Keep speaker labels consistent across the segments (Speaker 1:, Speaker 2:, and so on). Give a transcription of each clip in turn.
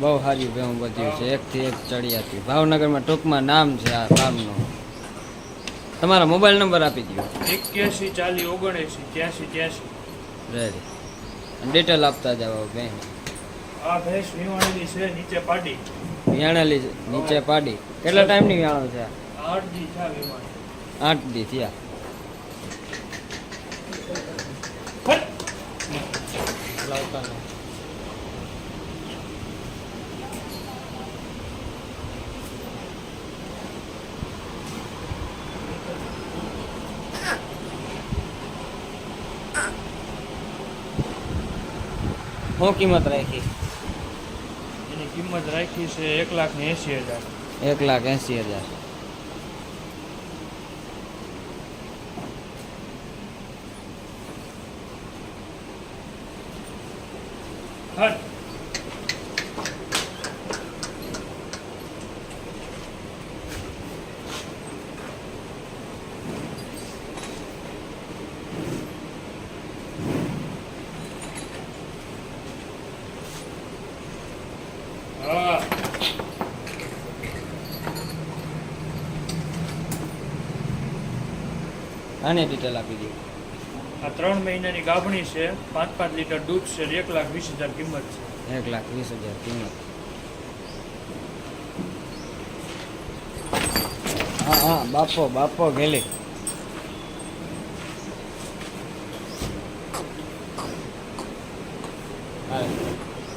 Speaker 1: બહુ સારી ભેહું બધ્યું છે. એકથી એક ચડિયાતી ભાવનગરમાં ટૂંકમાં નામ છે આ ફાર્મનું તમારો મોબાઈલ નંબર આપી દો
Speaker 2: એક્યાસી ચાલી ઓગણએંસી ત્યાંસી ત્યાંસી
Speaker 1: રેડી ડિટેલ આપતા જાઓ બેન.
Speaker 2: આ ભેંસ વીવાણેલી છે નીચે પાડી.
Speaker 1: વિયાણેલી છે, નીચે પાડી. કેટલા ટાઈમની વિયાણો છે?
Speaker 2: આઠ દી થયા વીવાણી
Speaker 1: આઠ દી થયા લાવતા શું કિંમત રાખી?
Speaker 2: એની કિંમત રાખી છે એક લાખ ને એંસી હજાર.
Speaker 1: એક લાખ એંસી હજાર.
Speaker 2: હટ હા
Speaker 1: આની ડિટેલ આપી દો
Speaker 2: આ ત્રણ મહિનાની ગાભણી છે પાંચ પાંચ લીટર દૂધ છે એક લાખ વીસ હજાર કિંમત છે.
Speaker 1: એક લાખ વીસ હજાર કિંમત. હા હા બાપો બાપો ગેલી.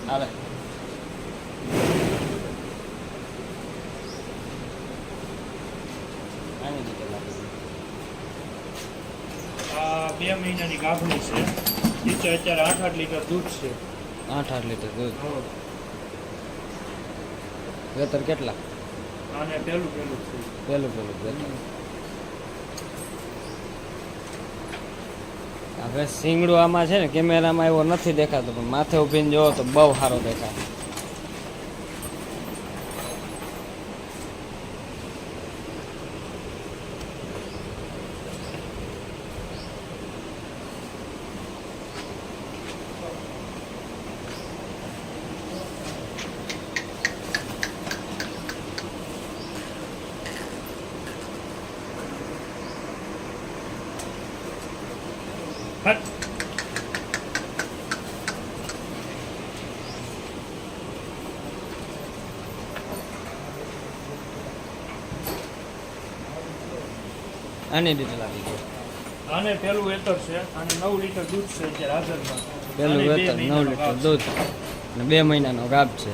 Speaker 1: હાલે આની detail આપી
Speaker 2: બે મહિનાની ગાભણી છે. નીચે અત્યારે આઠ આઠ લીટર દૂધ છે.
Speaker 1: આઠ આઠ લીટર દૂધ? વેતર કેટલા?
Speaker 2: આને પેલું પેલું છે.
Speaker 1: પેલું પેલું વેતર હવે શીંગડું આમાં છે ને કેમેરામાં એવો નથી દેખાતો પણ માથે ઉભીને જોવો તો બહુ સારો દેખાય
Speaker 2: હટ
Speaker 1: આની ડિટેલ આપી દો
Speaker 2: આને પેલું વેતર છે આને નવ લીટર દૂધ છે અત્યારે હાજરમાં.
Speaker 1: પેલું વેતર નવ લીટર દૂધ. અને બે મહિનાનો ગાભ છે.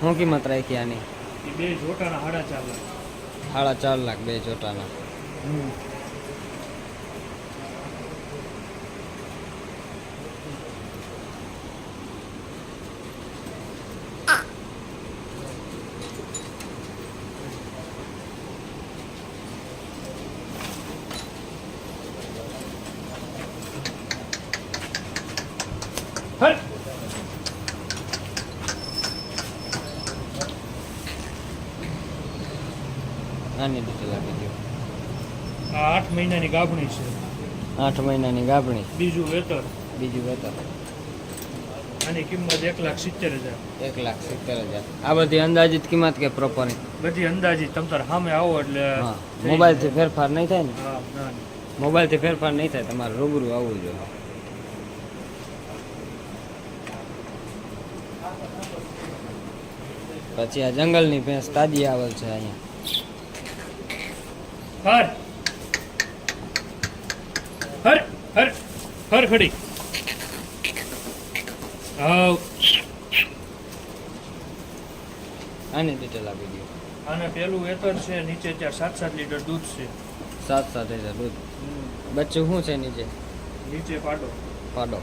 Speaker 1: શું કિંમત રાખી આની?
Speaker 2: બે જોટાના હાડા ચાર લાખ.
Speaker 1: સાડા ચાર લાખ બે ચોટાના
Speaker 2: હટ
Speaker 1: આની ડિટેલ આપી દો
Speaker 2: આ આઠ મહિનાની ગાભણી છે.
Speaker 1: આઠ મહિનાની ગાભણી.
Speaker 2: બીજું વેતર.
Speaker 1: બીજું વેતર.
Speaker 2: આની કિંમત એક લાખ સિત્તેર હજાર.
Speaker 1: એક લાખ સિત્તેર હજાર. આ બધી અંદાજિત કિંમત કે પ્રોપર
Speaker 2: બધી અંદાજિત. તમ તાર સામે આવો એટલે
Speaker 1: મોબાઈલથી ફેરફાર નહીં થાય ને. મોબાઈલથી ફેરફાર નહીં થાય તમારે રૂબરૂ આવવું જોઈએ. પછી આ જંગલની ભેંસ તાજી આવેલ છે અહીંયા.
Speaker 2: હર હર હર હર ખડી હાવ
Speaker 1: આની ડિટેલ આપી દો.
Speaker 2: આને પેલું વેતર છે નીચે ત્યાં સાત સાત લીટર દૂધ છે.
Speaker 1: સાત સાત હજાર દૂધ બચ્ચું શું છે નીચે?
Speaker 2: નીચે પાડો.
Speaker 1: પાડો.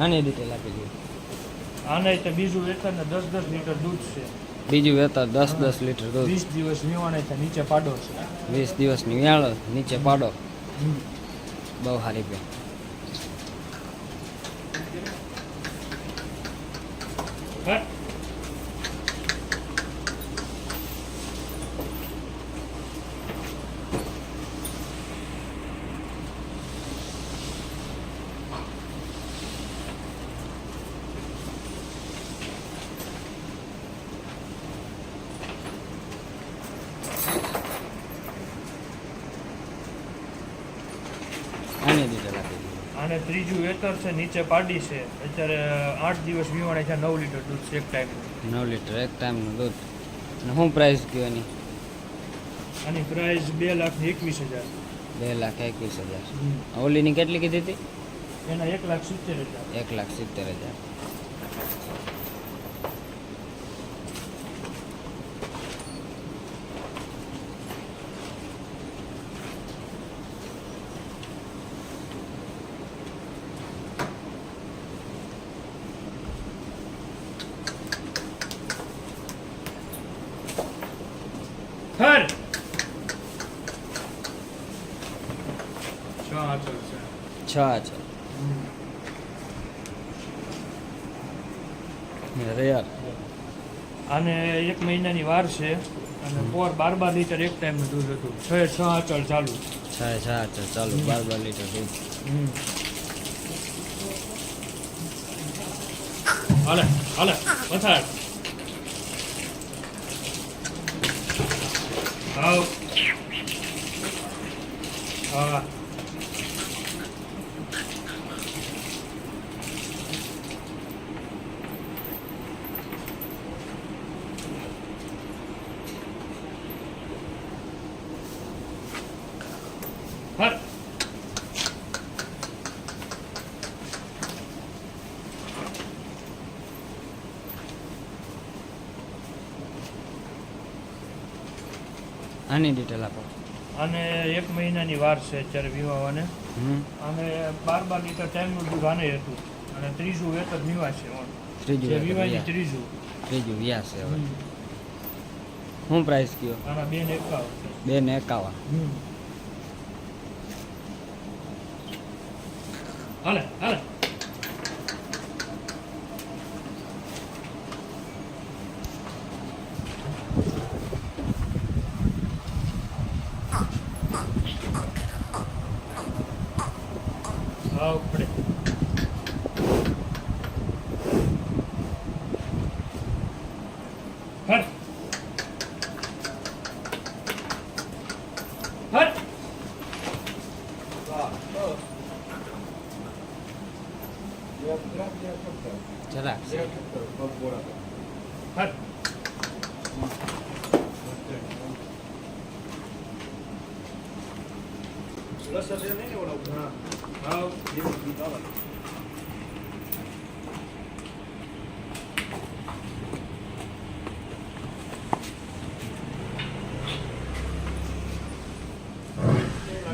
Speaker 1: આની ડિટેલ આપી દઈએ.
Speaker 2: આને તો બીજું વેતન ને દસ દસ લીટર દૂધ છે.
Speaker 1: બીજું વેતા દસ દસ લીટર દૂધ.
Speaker 2: વીસ દિવસ નિવાણે છે નીચે પાડો છે.
Speaker 1: વીસ દિવસ નિવાળો નીચે પાડો. બહુ સારી બેન
Speaker 2: હા
Speaker 1: આની ડિટેલ
Speaker 2: આને ત્રીજું વેતર છે નીચે પાડી છે. અત્યારે આઠ દિવસ વીવાણે છે નવ લીટર દૂધ છે એક ટાઈમ
Speaker 1: નવ લીટર એક ટાઈમનું દૂધ. અને શું પ્રાઇસ કયો એની?
Speaker 2: આની પ્રાઇસ બે લાખ એકવીસ હજાર.
Speaker 1: બે લાખ એકવીસ હજાર. ઓલીની કેટલી કીધી હતી?
Speaker 2: એના એક લાખ સિત્તેર હજાર.
Speaker 1: એક લાખ સિત્તેર હજાર
Speaker 2: હર છ છે.
Speaker 1: છ છે
Speaker 2: એક મહિનાની વાર છે. અને પોર બાર બાર લીટર એક ટાઈમનું દૂધ હતું. છ છ આચળ ચાલુ.
Speaker 1: છ છ આચળ ચાલુ. બાર બાર લીટર દૂધ.
Speaker 2: હાલે હાલે પથાર. હા હા.
Speaker 1: આની ડિટેલ આપો.
Speaker 2: અને એક મહિનાની વાર છે અત્યારે વિવાહને.
Speaker 1: હમ.
Speaker 2: અને બાર બાર લીટર ટાઈમનું દૂધ આને હતું. અને ત્રીજું વેતર વિવાહ છે.
Speaker 1: ત્રીજું
Speaker 2: વિવાહની ત્રીજું.
Speaker 1: ત્રીજું વ્યાસ છે હવે. શું પ્રાઇસ કયો?
Speaker 2: આના ને એકાવન
Speaker 1: બે ને એકાવન.
Speaker 2: હાલે હાલે. આવ પડે હટ હટ
Speaker 1: જરાક છે.
Speaker 2: હટ હા આવ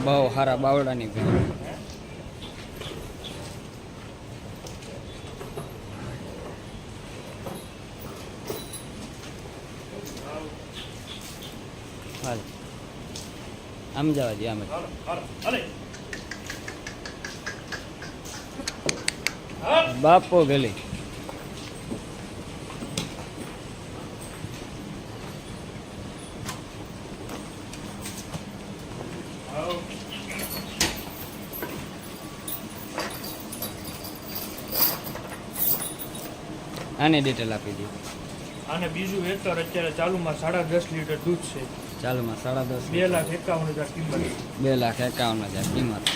Speaker 1: બહુ સારા બાવળાની ભેણ હાલ આમ જવા દે આમ બાપો ગલી. આને ડિટેલ આપી દે.
Speaker 2: આને બીજું વેતર અત્યારે ચાલુમાં સાડા દસ લીટર દૂધ છે.
Speaker 1: ચાલુમાં સાડા દસ
Speaker 2: બે લાખ એકાવન હજાર કિંમત.
Speaker 1: બે લાખ એકાવન હજાર કિંમત.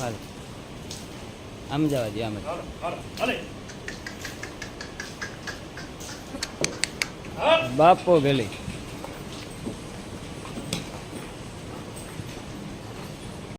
Speaker 1: હાલ. આમ જવા દે આમ બાપો ગલી.